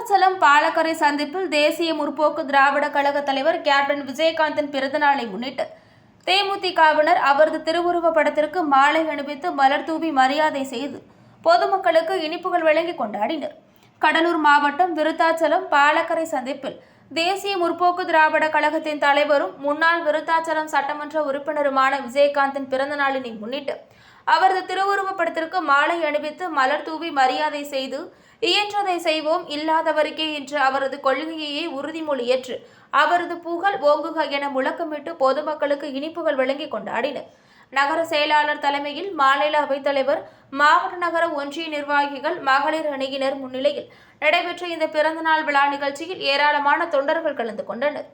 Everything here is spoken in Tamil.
பாலக்கரை சந்திப்பில் தேசிய முற்போக்கு திராவிட கழக தலைவர் கேப்டன் விஜயகாந்தின் பிறந்தநாளை முன்னிட்டு தேமுதிகவினர் அவரது திருவுருவப் படத்திற்கு மாலை அணிவித்து மலர் தூவி மரியாதை செய்து பொதுமக்களுக்கு இனிப்புகள் வழங்கி கொண்டாடினர். கடலூர் மாவட்டம் விருத்தாச்சலம் பாலக்கரை சந்திப்பில் தேசிய முற்போக்கு திராவிட கழகத்தின் தலைவரும் முன்னாள் விருத்தாச்சலம் சட்டமன்ற உறுப்பினருமான விஜயகாந்தின் பிறந்த நாளினை முன்னிட்டு அவரது திருவுருவப் படத்திற்கு மாலை அணிவித்து மலர் தூவி மரியாதை செய்து இயன்றதை செய்வோம் இல்லாதவருக்கே இன்று அவரது கொள்கையையே உறுதிமொழி ஏற்று அவரது புகழ் ஓங்குக என முழக்கமிட்டு பொதுமக்களுக்கு இனிப்புகள் வழங்கி கொண்டாடினர். நகர செயலாளர் தலைமையில் மாநில அவைத்தலைவர் மாவட்ட நகர ஒன்றிய நிர்வாகிகள் மகளிர் அணியினர் முன்னிலையில் நடைபெற்ற இந்த பிறந்தநாள் விழா நிகழ்ச்சியில் ஏராளமான தொண்டர்கள் கலந்து கொண்டனர்.